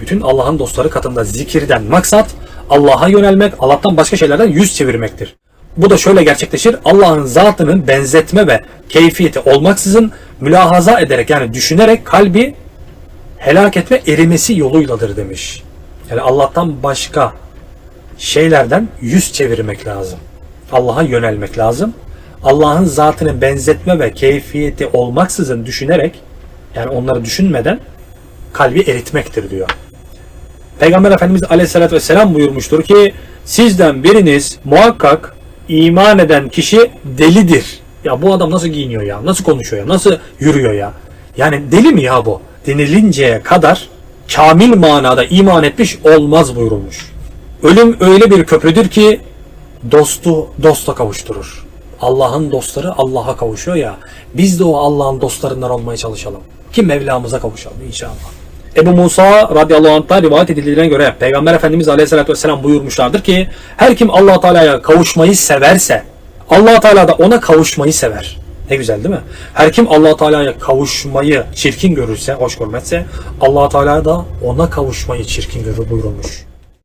Bütün Allah'ın dostları katında zikirden maksat Allah'a yönelmek, Allah'tan başka şeylerden yüz çevirmektir. Bu da şöyle gerçekleşir. Allah'ın zatının benzetme ve keyfiyeti olmaksızın mülahaza ederek yani düşünerek kalbi helak etme erimesi yoluyladır demiş. Yani Allah'tan başka şeylerden yüz çevirmek lazım. Allah'a yönelmek lazım. Allah'ın zatını benzetme ve keyfiyeti olmaksızın düşünerek yani onları düşünmeden kalbi eritmektir diyor. Peygamber Efendimiz Aleyhisselatü Vesselam buyurmuştur ki sizden biriniz muhakkak iman eden kişi delidir. Ya bu adam nasıl giyiniyor ya? Nasıl konuşuyor ya? Nasıl yürüyor ya? Yani deli mi ya bu? Denilinceye kadar kamil manada iman etmiş olmaz buyurulmuş. Ölüm öyle bir köprüdür ki dostu dosta kavuşturur. Allah'ın dostları Allah'a kavuşuyor ya. Biz de o Allah'ın dostlarından olmaya çalışalım. Ki Mevlamıza kavuşalım inşallah. Ebu Musa radıyallahu anh'ta rivayet edildiğine göre Peygamber Efendimiz aleyhissalatü vesselam buyurmuşlardır ki her kim allah Teala'ya kavuşmayı severse allah Teala da ona kavuşmayı sever. Ne güzel değil mi? Her kim allah Teala'ya kavuşmayı çirkin görürse, hoş görmezse allah Teala da ona kavuşmayı çirkin görür buyurulmuş.